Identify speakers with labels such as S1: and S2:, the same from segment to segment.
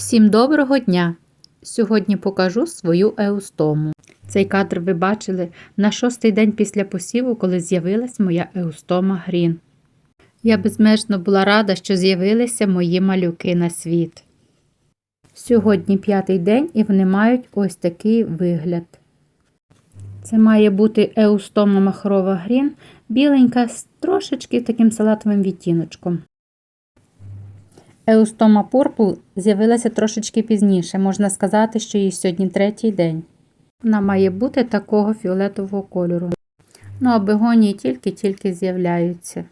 S1: Всім доброго дня! Сьогодні покажу свою еустому. Цей кадр ви бачили на шостий день після посіву, коли з'явилась моя еустома Грін. Я безмежно була рада, що з'явилися мої малюки на світ. Сьогодні п'ятий день і вони мають ось такий вигляд. Це має бути еустома махрова Грін, біленька з трошечки таким салатовим відтіночком. Еустома Purple з'явилася трошечки пізніше, можна сказати, що їй сьогодні третій день. Вона має бути такого фіолетового кольору. Ну, а бегонії тільки-тільки з'являються.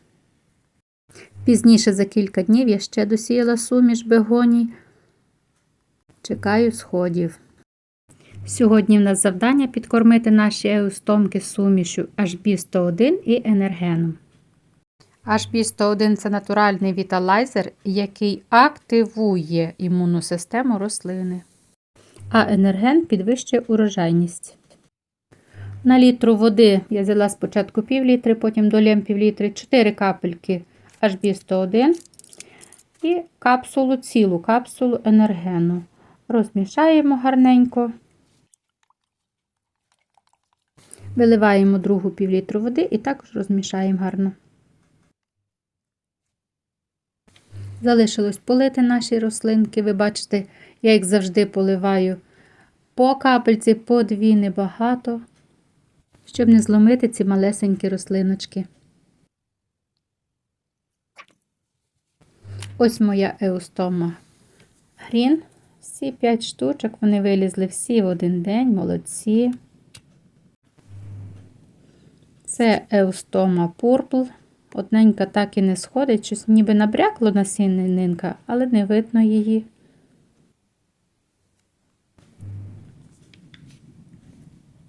S1: Пізніше за кілька днів я ще досіяла суміш бегоній. Чекаю сходів. Сьогодні в нас завдання підкормити наші еустомки сумішю HB101 і енергеном. HB101 це натуральний віталайзер, який активує імунну систему рослини. А енерген підвищує урожайність. На літру води я взяла спочатку пів літри, потім долєм пів літри, 4 капельки HB101 і капсулу, цілу капсулу енергену. Розмішаємо гарненько. Виливаємо другу пів літру води і також розмішаємо гарно. Залишилось полити наші рослинки. Ви бачите, я як завжди поливаю по капельці, по дві, небагато, щоб не зломити ці малесенькі рослиночки. Ось моя еустома грін. Всі 5 штучок, вони вилізли всі в один день, молодці. Це еустома Purple. Одненька так і не сходить, щось ніби набрякло насіннинка, але не видно її.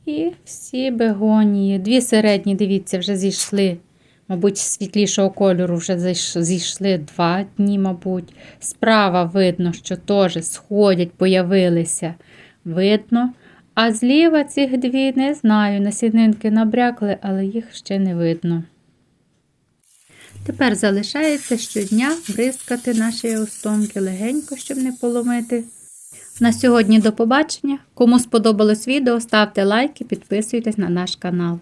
S1: І всі бегонії. Дві середні, дивіться, вже зійшли. Мабуть, світлішого кольору вже зійшли два дні, мабуть. Справа видно, що теж сходять, появилися. Видно. А зліва цих дві не знаю. Насінинки набрякли, але їх ще не видно. Тепер залишається щодня бризкати наші еустомки легенько, щоб не поломити. На сьогодні до побачення. Кому сподобалось відео, ставте лайки, підписуйтесь на наш канал.